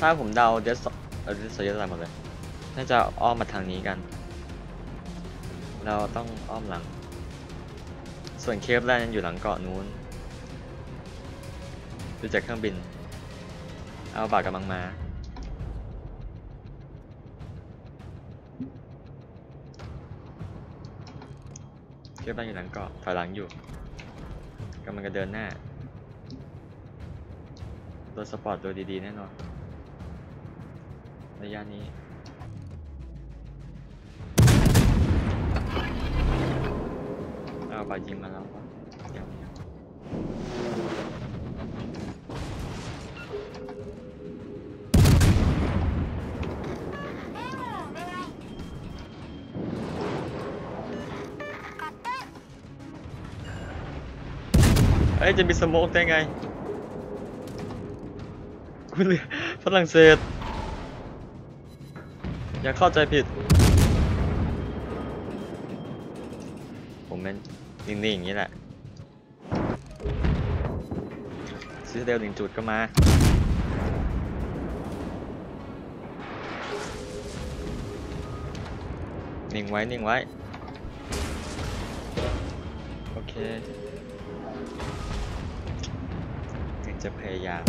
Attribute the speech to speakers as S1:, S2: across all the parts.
S1: ถ้าผมเดาเดสเดสโซยอะไรหมดเลย น่าจะอ้อมมาทางนี้กัน เราต้องอ้อมหลัง ส่วนเคปแลนด์ยังอยู่หลังเกาะนู้น ดูจากเครื่องบิน เอาบากกำลังมา เคปแลนด์อยู่หลังเกาะถอยหลังอยู่ กำลังจะเดินหน้ารถสปอร์ตตัวดีๆ แน่นอน ระยะนี้เอาไปยิงมาแล้วยังยัง อ้ยจะมีสโมกได้ไงคุณเรียฝรั่งเศส อย่าเข้าใจผิด ผมเป็นนิ่งๆอย่างนี้แหละซิสเดลหนึ่งจุดก็มานิ่งไว้ นิ่งไว้ โอเค ถึงจะพยายาม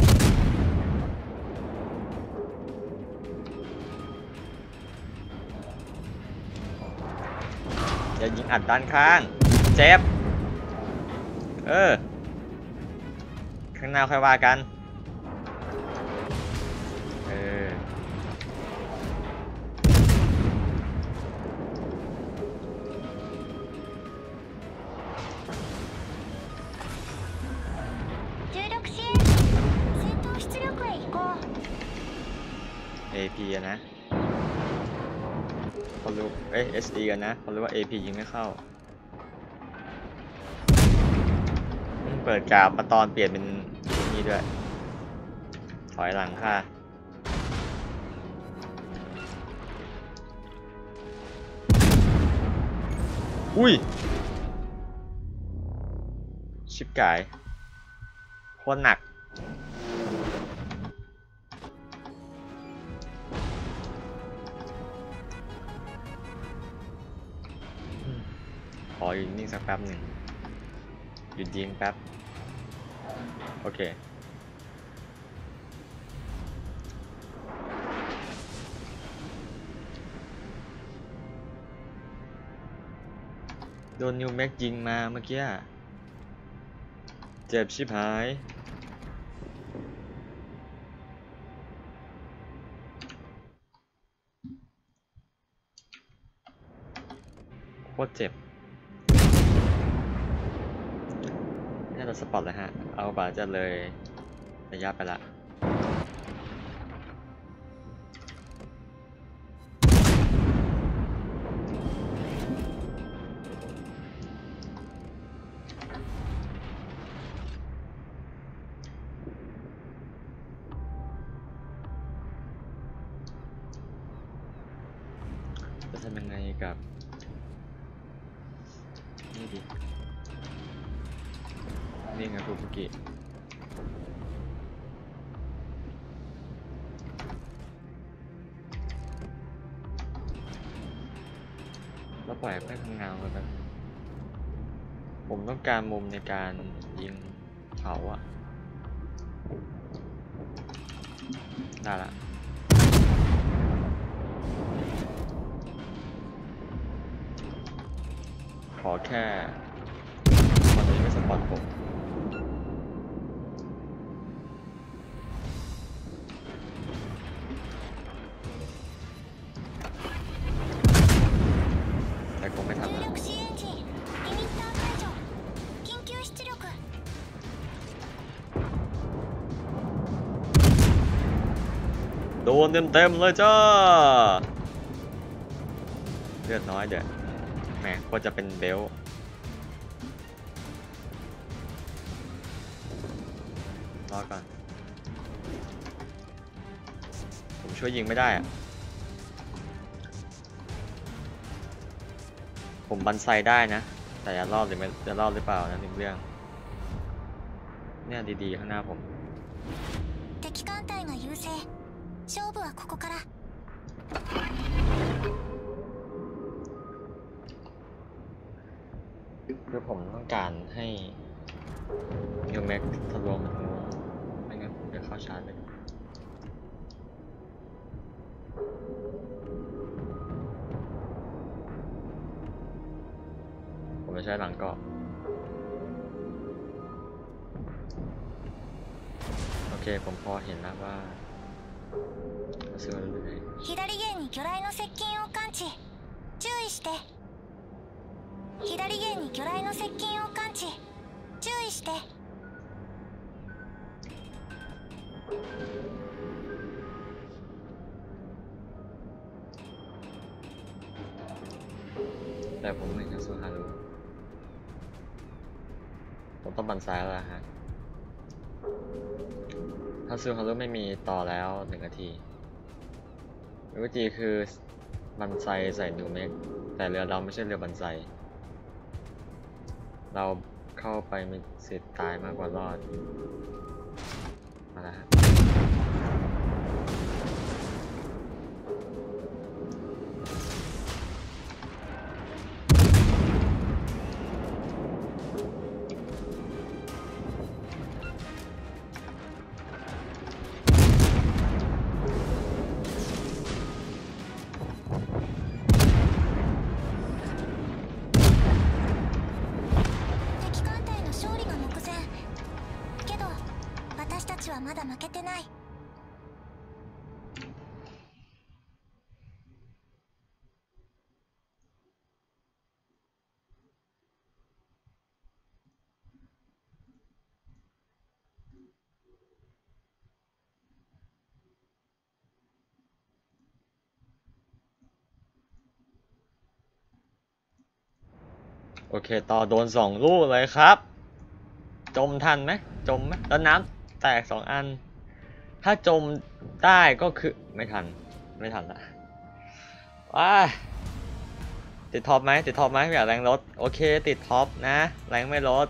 S1: อย่ายิงอัดด้านข้าง เจ็บ เออ ข้างหน้าค่อยว่ากัน เขารู้เอ้ย SE กันนะเขารู้ว่า AP ยิงไม่เข้าเปิดกราบมาตอนเปลี่ยนเป็นนี่ด้วย ถอยหลังค่ะอุ้ย ชิบกายโคตรหนัก ออยู่นิ่งสักแป๊บหนึ่งหยุดยิงแป๊บ โอเค โดนนิวแม็กยิงมาเมื่อกี้ เจ็บชิบหายโคตรเจ็บ สปอตเลยฮะ เอาบาจะเลยระยะไปละจะทำยังไงกับ นี่ดิ นี่ไงคุบุกิแล้วปล่อยให้เพื่อนทำงานไปแบบผมต้องการมุมในการยิงเผาอะได้ละขอแค่มันจะไม่สปอตผม นเต็มเต็มๆเลยจ้า เลือดน้อยเดี๋ยวแหมควรจะเป็นเบลต์รอก่อน ผมช่วยยิงไม่ได้อะผมบันไซได้นะ แต่จะรอดหรือไม่จะรอดหรือเปล่านะหนึ่งเรื่อง เนี่ยดีๆ ข้างหน้าผม
S2: 敵艦隊が優勢 勝負はここから
S1: คือผมต้องการให้นิวแม็กทะลวงมันงูไม่งั้นผมจะเข้าชาร์จเลย ผมจะใช้หลังเกาะโอเค ผมพอเห็นแล้วว่าซื้อมาเรื่อย
S2: 左舷に魚雷の接近を感知注意して左舷に魚雷の接近を感知注意して
S1: แต่ผมไม่เห็นซูฮารุผมต้องบันซ้ายแล้วล่ะฮะ ถ้ าซูฮารุไม่มีต่อแล้วหนึ่งนาทีวิธีคือบันไซใส่นูเมกแต่เรือเราไม่ใช่เรือบันไซ เราเข้าไปมีสิทธิ์ตายมากกว่ารอด มาแล้ว โอเค ต่อโดนสองลูกเลยครับ จมทันไหมจมไหมแล้วน้ำแตกสองอัน ถ้าจมได้ก็คือไม่ทัน ไม่ทันละว้าติดท็อปไหมติดท็อปไหมไม่อยากแรงลดโอเค ติดท็อปนะ แรงไม่ลด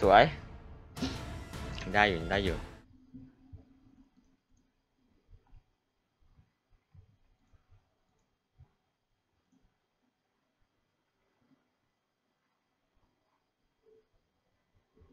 S1: สวย ได้อยู่ได้อยู่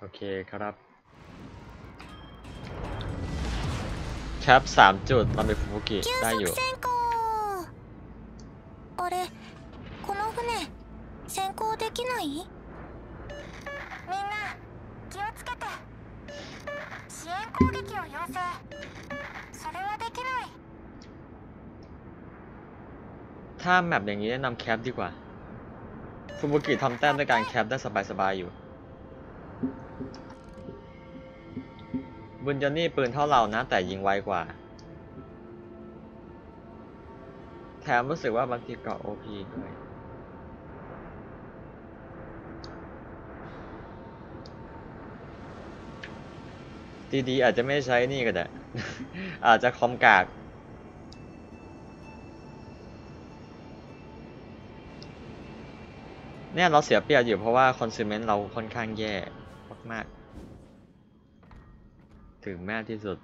S1: โอเคครับ แคปสามจุดเราไปฟูกิ
S2: 急
S1: ได้อยู่
S2: 速潜行あれこの船潜行できないみんな気をつけて支援攻撃を要請それはできない
S1: ถ้าแมปอย่างนี้แนะนำแคปดีกว่า ฟูบุกิทำแต้มด้วยการแคปได้สบายๆอยู่ บุญจอนนี่ปืนเท่าเรานะ แต่ยิงไวกว่า แถมรู้สึกว่าบางทีเกาะ OP ด้วยดีๆอาจจะไม่ใช้นี่ก็ได้ อาจจะคอมกาก เนี่ยเราเสียเปรียบอยู่เพราะว่าคอน sumer เราค่อนข้างแย่มากๆ ถึงมากที่สุด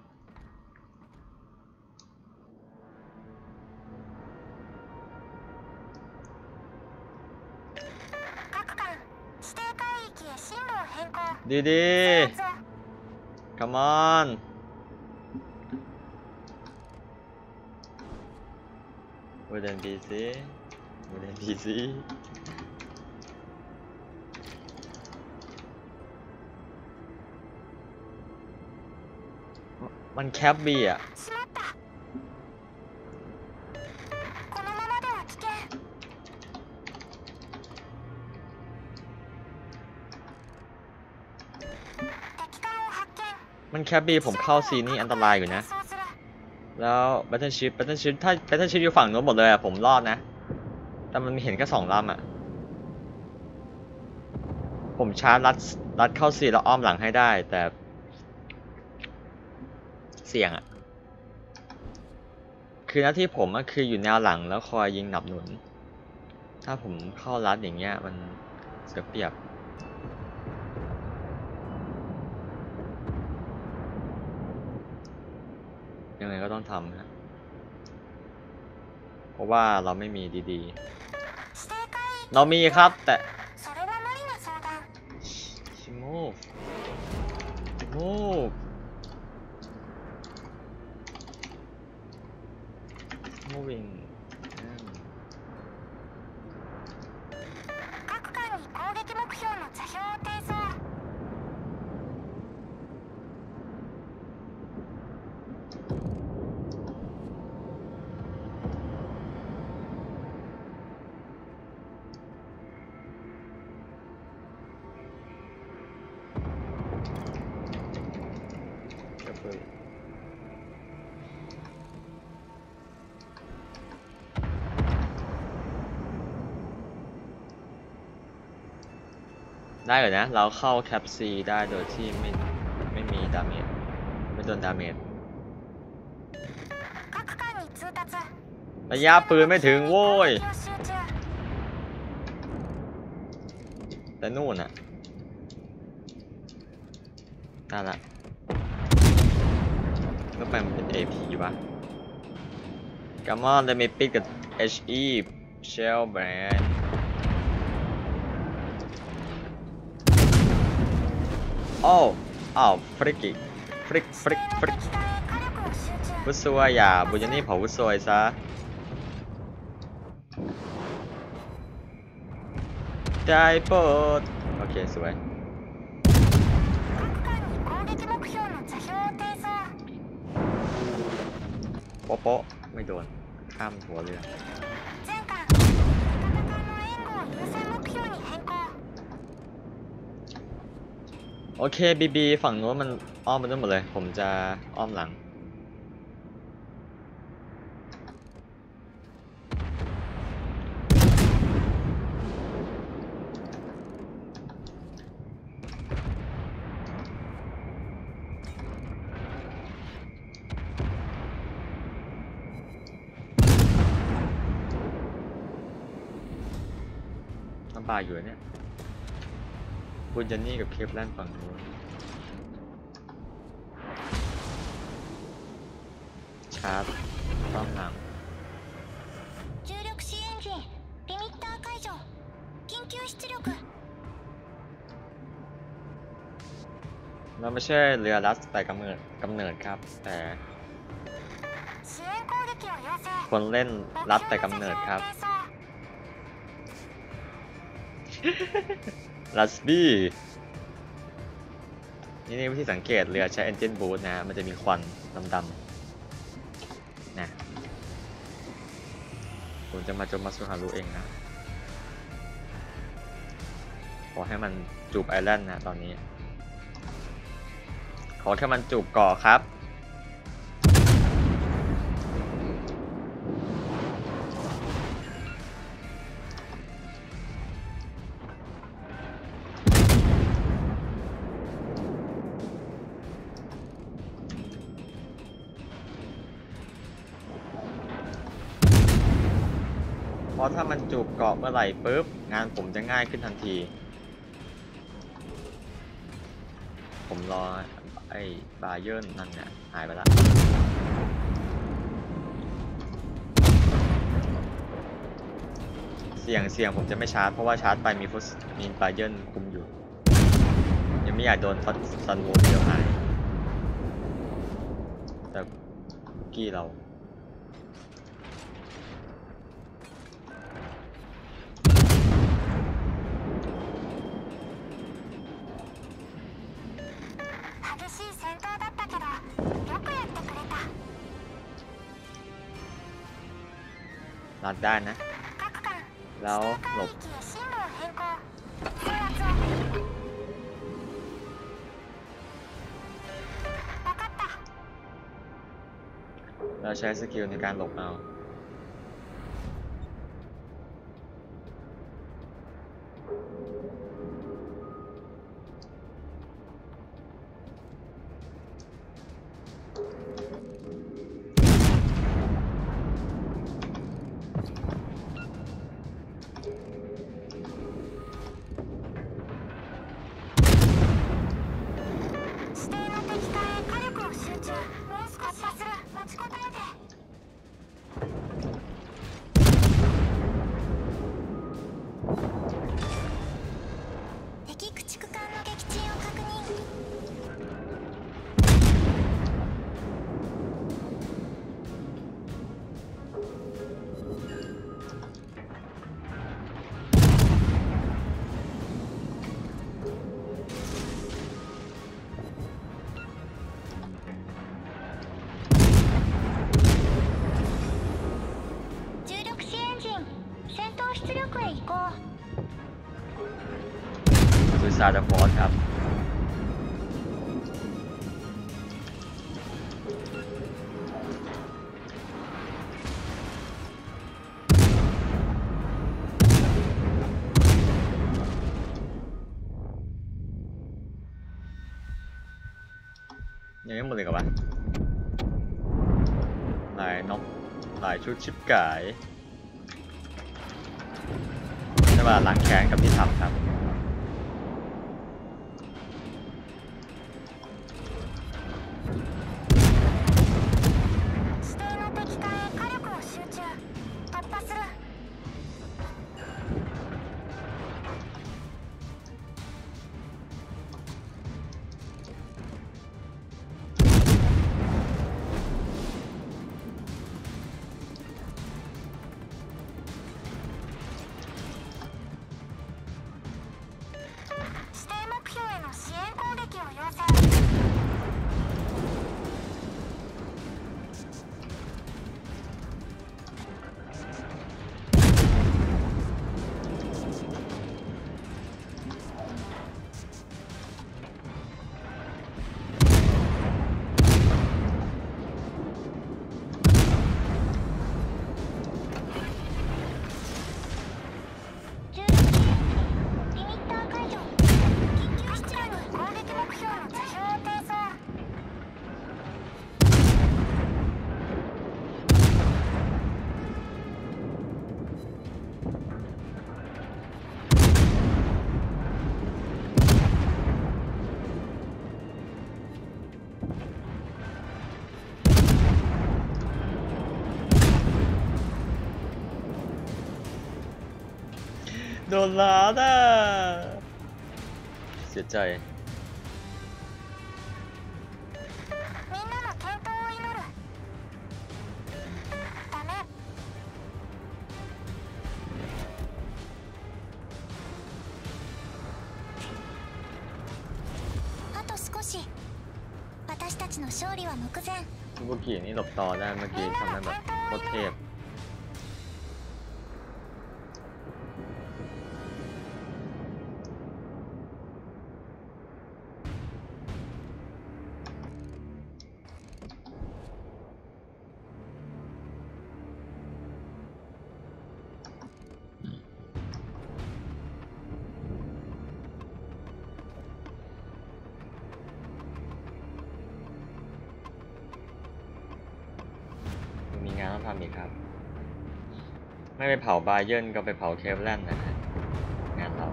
S1: ดีดี come on ว o u l d n t be see wouldn't be see มันแคบบีอะมันแคบบีผมเข้าซีนี่อันตรายอยู่นะ แล้วแบตเทิลชิปแบตเทิลชิปถ้าแบตเทิลชิปอยู่ฝั่งนู้นหมดเลยอะผมรอดนะ แต่มันมีเห็นแค่สองลำอะผมชาร์จรัดรัดเข้าซีแล้วอ้อมหลังให้ได้ แต่ เสี่ยงอะคือหน้าที่ผมก็คืออยู่แนวหลังแล้วคอยยิงหนับหนุน ถ้าผมเข้ารัดอย่างเงี้ยมันเสียเปรียบยังไงก็ต้องทำนะเพราะว่าเราไม่มีดีๆ เรามีครับแต่
S2: に攻撃目標の座標を提送
S1: ได้เลยนะ เราเข้าแคปซีได้โดยที่ไม่ไม่มีดาเมจไม่โดนดาเมจระยะปืนไม่ถึงโว้ย แต่นู่นอะได้ละก็ไปมันเป็น AP วะกัมมอนเดมิปิกกับ HE Shell Brand โอ้อ้าวฟริกิฟริกฟริกฟริกวุ้ยสวยอย่าบุญยนี่เผาวุ้ยสวยซะได้ปุ๊ดโอเคสวยโป๊ะไม่โดนข้ามหัวเล
S2: ย
S1: โอเคบีบีฝั่งโน้นมันอ้อมไปนู่นหมดเลย ผมจะอ้อมหลัง น้ำปลาอยู่เนี่ย คุณจันนี่กับเคปแลนฝั่งนู้นชาร์จป้ามหลังเราไม่ใช่เรือรัสแต่กำเนิดกำเนิดครับ แต่คนเล่นรัดแต่กำเนิดครับ ลัสบี้นี่นี่วิธีสังเกตเรือใช้แอนตินบูตนะมันจะมีควันดำๆนะผมจะมาจมมาสุฮารุเองนะขอให้มันจูบไอแลนด์นะตอนนี้ ขอแค่มันจูบก่อครับ เกาะเมื่อไหร่ปุ๊บงานผมจะง่ายขึ้นทันที ผมรอไอ้บาเยิร์นนั่นเนี่ยหายไปละเสี่ยงเสี่ยงผมจะไม่ชาร์จเพราะว่าชาร์จไปมีฟุตมีบาเยิร์นคุมอยู่ ยังไม่อยากโดนซันซันวูเดียวหายแต่กี้เรา ดได้นะ แล้วหลบเราใช้สกิลในการหลบเอา ซูซาฟอสครับ ยังไม่หมดเลยกับวะหลายนกหลายชุดชิปก่ายใช่ป่ะล้างแค้นกับพี่ทับครับ โดนล้าด่ะเสียใจ
S2: みんなの健闘を祈るダメあと少し私たちの勝利は目前
S1: ทุกกี้นี่หลบต่อได้เมื่อกี้ทำได้แบบโคตรเทพ ำอีกครับ ไม่ไปเผาบาเยิร์นก็ไปเผาเคฟแลนด์นะฮะงานเรา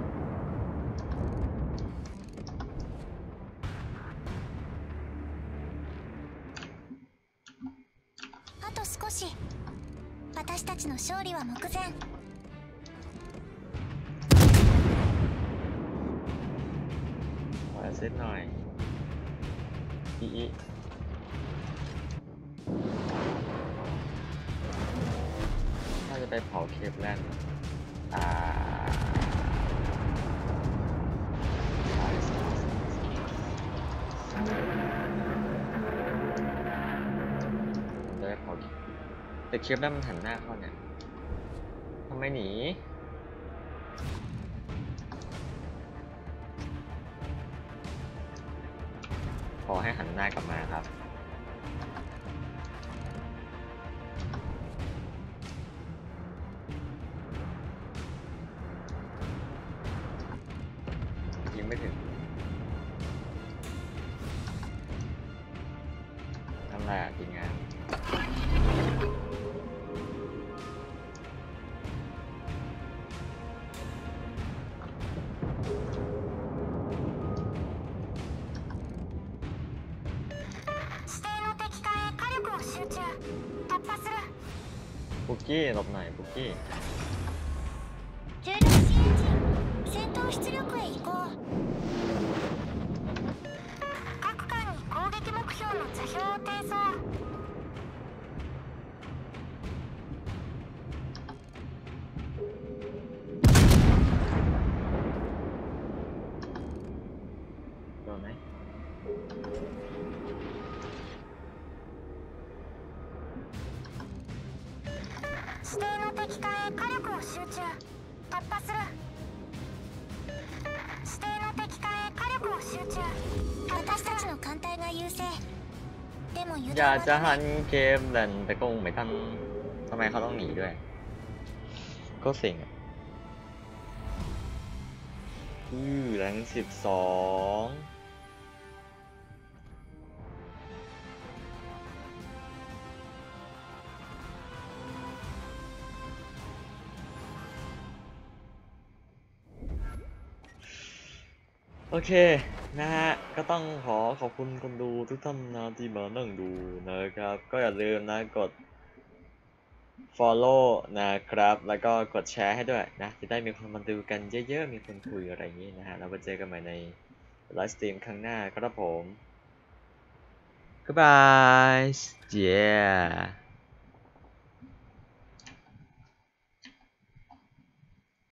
S2: あと少し私たちの勝利は目前
S1: ขอแอสเซทหน่อยอี ไปเผาเคฟแลนด์อ่าใช่ใช่ใช่จะไปเผาแต่เคฟแลนด์มันหันหน้าเข้าเนี่ยไม่หนีขอให้หันหน้ากลับมาครับ
S2: 機の
S1: 内部機
S2: 重エンジン戦闘出力へ移行。各艦に攻撃目標の座標を転送。敵艦へ火力を集中突破する指定の敵艦へ火力を集中私たちの艦隊が優勢でも油
S1: อยาก
S2: 断
S1: จะ
S2: は
S1: หั
S2: ダ
S1: น
S2: メ
S1: เกมแต่แต่ก็คงไม่ทันทำไมเขาต้องหนีด้วย ก็เสิงอ่ะอือแรงสิบสอง เคนะฮะก็ต้องขอขอบคุณคนดูทุกท่านนะที่มานั่งดูนะครับ ก็อย่าลืมนะกด follow นะครับ แล้วก็กดแชร์ให้ด้วยนะ จะได้มีคนมาดูกันเยอะๆ มีคนคุยอะไรอย่างนี้นะฮะแล้วมาเจอกันใหม่ในไลฟ์สตรีมครั้งหน้าครับผม Goodbye yeah